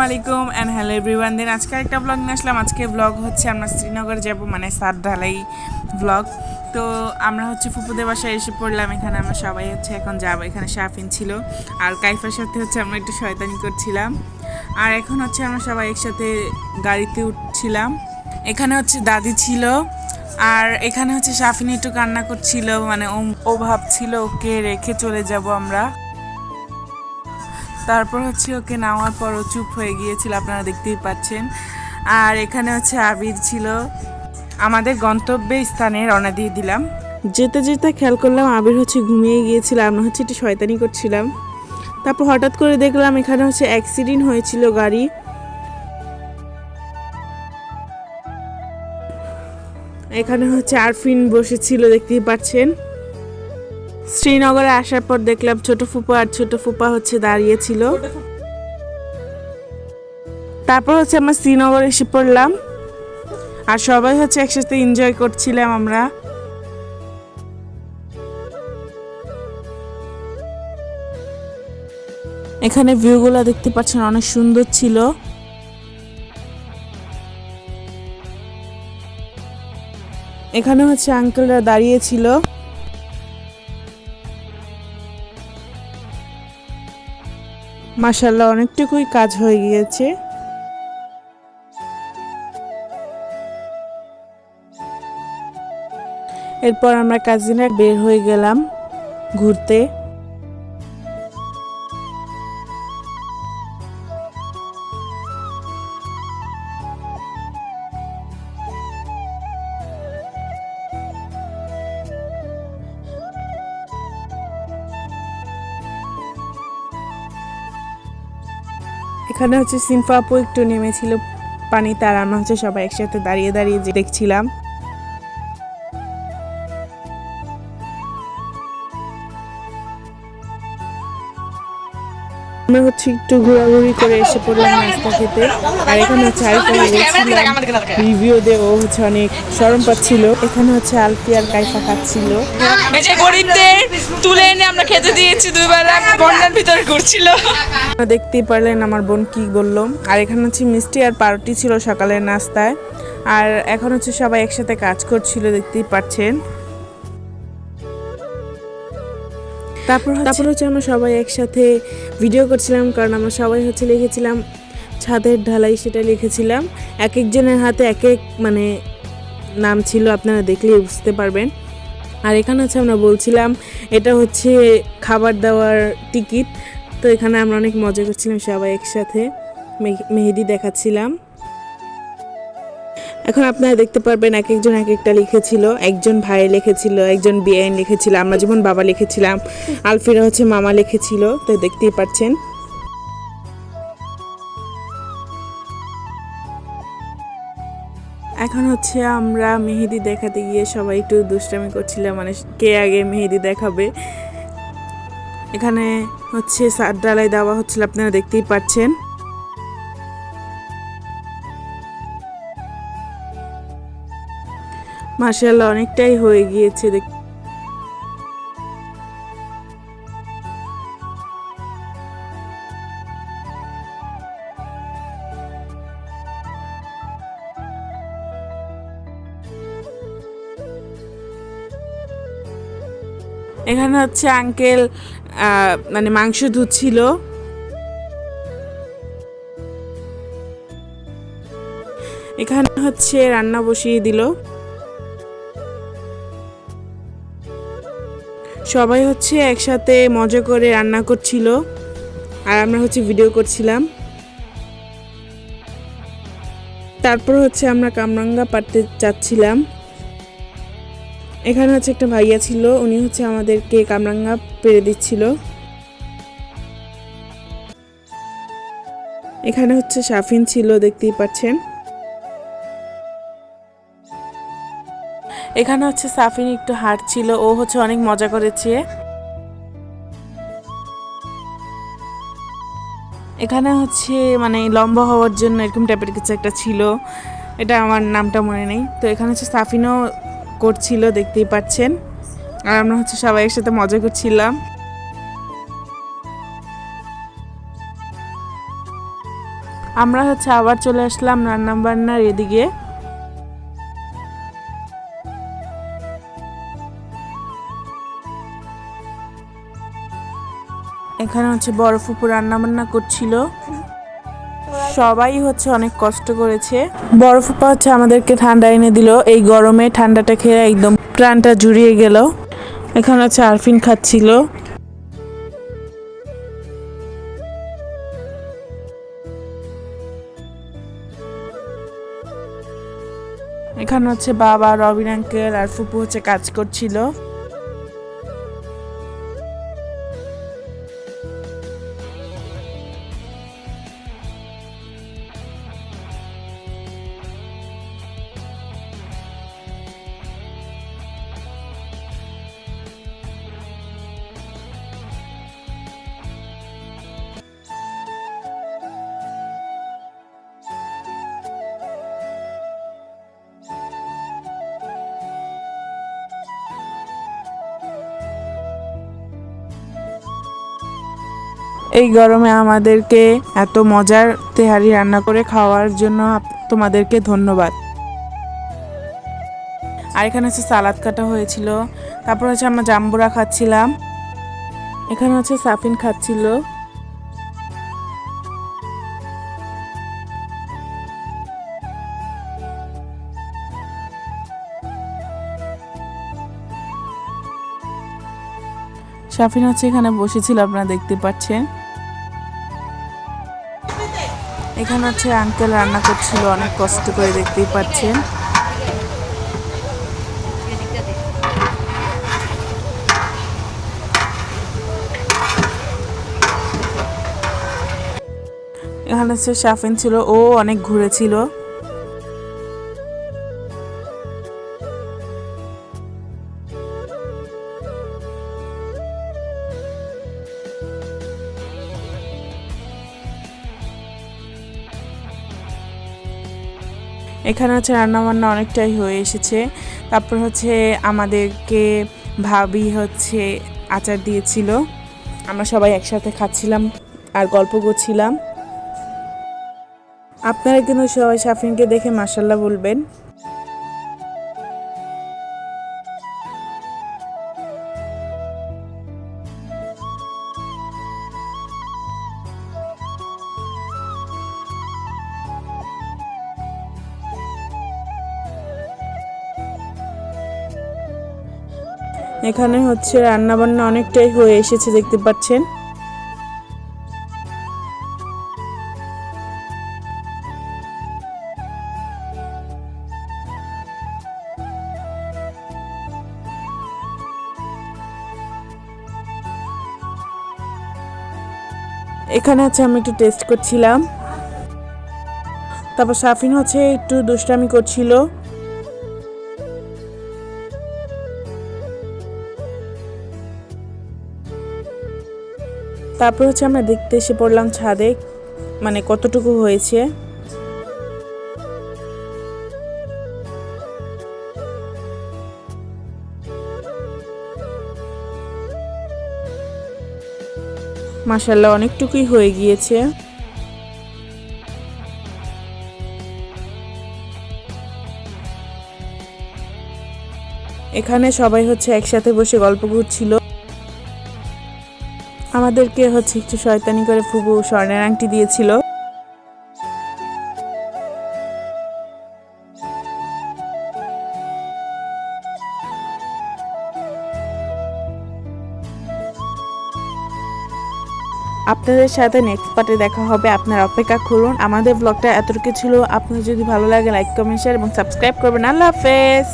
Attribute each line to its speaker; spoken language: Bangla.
Speaker 1: আলাইকুম অ্যান্ড হ্যালো এভরিওয়ান দেন আজকে একটা ব্লগ নিয়ে আসলাম। আজকে ব্লগ হচ্ছে আমরা শ্রীনগর যাব মানে সাত ঢালাই ব্লগ তো আমরা হচ্ছে ফুপুদের বাসায় এসে পড়লাম। এখানে আমরা সবাই হচ্ছে এখন যাব। এখানে শাফিন ছিল আর কাইফার সাথে হচ্ছে আমরা একটু শয়তানি করছিলাম। আর এখন হচ্ছে আমরা সবাই একসাথে গাড়িতে উঠছিলাম। এখানে হচ্ছে দাদি ছিল আর এখানে হচ্ছে শাফিন একটু কান্না করছিল। মানে ও- ও ভাবছিল ওকে রেখে চলে যাব আমরা। তারপর হচ্ছে ওকে নেওয়ার পর ও চুপ হয়ে গিয়েছিল, আপনারা দেখতেই পাচ্ছেন। আর এখানে হচ্ছে আবির ছিল। আমাদের গন্তব্যে স্থানে রওনা দিয়ে দিলাম। যেতে যেতে খেয়াল করলাম আবির হচ্ছে ঘুমিয়ে গিয়েছিল, আমরা হচ্ছে একটু শয়তানি করছিলাম। তারপর হঠাৎ করে দেখলাম এখানে হচ্ছে অ্যাক্সিডেন্ট হয়েছিল গাড়ি। এখানে হচ্ছে আরফিন বসেছিল, দেখতেই পাচ্ছেন। শ্রীনগরে আসার পর দেখলাম ছোট ফুপা আর ছোট ফুপা হচ্ছে দাঁড়িয়েছিল তারপর হচ্ছে আমরা শ্রীনগর এসে পড়লাম। আর সবাই হচ্ছে একসাথে এনজয় করছিলাম আমরা। এখানে ভিউগুলো দেখতে পাচ্ছেন অনেক সুন্দর ছিল। এখানে হচ্ছে আঙ্কেলরা দাঁড়িয়েছিল মাসাল্লাহ অনেকটুকুই কাজ হয়ে গিয়েছে। এরপর আমরা কাজিনা বের হয়ে গেলাম ঘুরতে। এখানে হচ্ছে সিনফা আপু একটু নেমেছিল পানি তারানো হচ্ছে সবাই একসাথে দাঁড়িয়ে দাঁড়িয়ে দেখছিলাম। আমরা হচ্ছে একটু ঘোরাঘুরি করে এসে পড়লাম নাস্তা খেতে। আর এখানে হচ্ছে রিভিউ দে ও হচ্ছে অনেক সরম পাচ্ছিল এখানে হচ্ছে আলফি আর কাইফা খাচ্ছিল।
Speaker 2: গরিবদের তুলে এনে আমরা খেতে দিয়েছি দুই বেলা বন্যার ভিতরে ঘুরছিল।
Speaker 1: দেখতেই পারলেন আমার বোন কি বলল। আর এখানে হচ্ছে মিষ্টি আর পাউরুটি ছিল সকালের নাস্তায়। আর এখন হচ্ছে সবাই একসাথে কাজ করছিল দেখতেই পাচ্ছেন। তারপর তারপর হচ্ছে আমরা সবাই একসাথে ভিডিও করছিলাম, কারণ আমরা সবাই হচ্ছে লিখেছিলাম, ছাদের ঢালাই সেটা লিখেছিলাম। এক একজনের হাতে এক এক মানে নাম ছিল, আপনারা দেখলেই বুঝতে পারবেন। আর এখানে হচ্ছে আমরা বলছিলাম, এটা হচ্ছে খাবার দাবার টিকিট। তো এখানে আমরা অনেক মজা করছিলাম, সবাই একসাথে মেহেদি দেখাচ্ছিলাম। এখন আপনারা দেখতে পারবেন এক একজন এক একটা লিখেছিল, একজন ভাই লিখেছিল, একজন বিআইন লিখেছিল, আমরা যেমন বাবা লিখেছিলাম, আলফিরা হচ্ছে মামা লিখেছিল, তো দেখতেই পাচ্ছেন। এখন হচ্ছে আমরা মেহেদি দেখাতে গিয়ে সবাই একটু দুষ্টামি করছিলাম মানে কে আগে মেহেদি দেখাবে? এখানে হচ্ছে সার ডালাই দেওয়া হচ্ছিল, আপনারা দেখতেই পাচ্ছেন। মার্শাল্লাহ অনেকটাই হয়ে গিয়েছে দেখ এখানে হচ্ছে আঙ্কেল মানে মাংস ধুচ্ছিল। এখানে হচ্ছে রান্না বসিয়ে দিল। সবাই হচ্ছে একসাথে মজা করে রান্না করছিল, আর আমরা হচ্ছে ভিডিও করছিলাম। তারপর হচ্ছে আমরা কামরাঙ্গা পাড়তে যাচ্ছিলাম। এখানে হচ্ছে একটা ভাইয়া ছিল, উনি হচ্ছে আমাদেরকে কামরাঙ্গা পেরে দিচ্ছিল। এখানে হচ্ছে সাফিন ছিল, দেখতেই পাচ্ছেন। এখানে হচ্ছে সাফিন একটু হাঁটছিল, ও হচ্ছে অনেক মজা করেছে। এখানে হচ্ছে মানে লম্বা হওয়ার জন্য এরকম টাইপের কিছু একটা ছিল। এটা আমার নামটা মনে নেই। তো এখানে হচ্ছে সাফিনও করছিল, দেখতেই পাচ্ছেন। আর আমরা হচ্ছে সবাই একসাথে মজা করছিলাম। আমরা হচ্ছে আবার চলে আসলাম রান্না বান্নার এদিকে। এখানে হচ্ছে বড় রান্না বান্না করছিল। সবাই হচ্ছে অনেক কষ্ট করেছে। বড় ফুপা হচ্ছে আমাদেরকে ঠান্ডা এনে দিল। এই গরমে ঠান্ডাটা খেয়ে একদম প্রাণটা জুড়িয়ে গেল। এখানে হচ্ছে আরফিন খাচ্ছিল। এখানে হচ্ছে বাবা, রবিন আঙ্কেল আর ফুপু হচ্ছে কাজ করছিল। এই গরমে আমাদেরকে এত মজার তেহারি রান্না করে খাওয়ার জন্য তোমাদেরকে ধন্যবাদ। আর এখানে হচ্ছে সালাদ কাটা হয়েছিল। তারপর হচ্ছে আমরা জাম্বুরা খাচ্ছিলাম। এখানে হচ্ছে সাফিন খাচ্ছিল। সাফিন হচ্ছে এখানে বসেছিল, আপনারা দেখতে পাচ্ছেন। এখানে হচ্ছে আঙ্কেল রান্না করছিল, অনেক কষ্ট করে দেখতেই পাচ্ছেন। এখানে হচ্ছে শাফিন ছিল, ও অনেক ঘুরেছিল। এখানে হচ্ছে রান্নাবান্না অনেকটাই হয়ে এসেছে। তারপর হচ্ছে আমাদেরকে ভাবি হচ্ছে আচার দিয়েছিল। আমরা সবাই একসাথে খাচ্ছিলাম আর গল্প করছিলাম। আপনারা কিন্তু সবাই সাফিনকে দেখে মাসাল্লাহ বলবেন। এখানে হচ্ছে রান্না বান্না অনেকটাই হয়ে এসেছে, দেখতে পাচ্ছেন। এখানে হচ্ছে আমি একটু টেস্ট করছিলাম। তারপর সাফিন হচ্ছে একটু দুষ্টামি করছিল। তারপর হচ্ছে আমরা দেখতে এসে পড়লাম ছাদে মানে কতটুকু হয়েছে। মাসাল্লাহ অনেকটুকুই হয়ে গিয়েছে। এখানে সবাই হচ্ছে একসাথে বসে গল্প করছিল। আমাদেরকে হচ্ছে একটু শয়তানি করে ফুবু স্বর্ণের আংটি দিয়েছিল। আপনাদের সাথে নেক্সট পার্টে দেখা হবে। আপনার অপেক্ষা করুন। আমাদের ব্লগটা এতটুকু ছিল। আপনার যদি ভালো লাগে লাইক কমেন্ট শেয়ার এবং সাবস্ক্রাইব করবেন। আল্লাহ হাফেজ।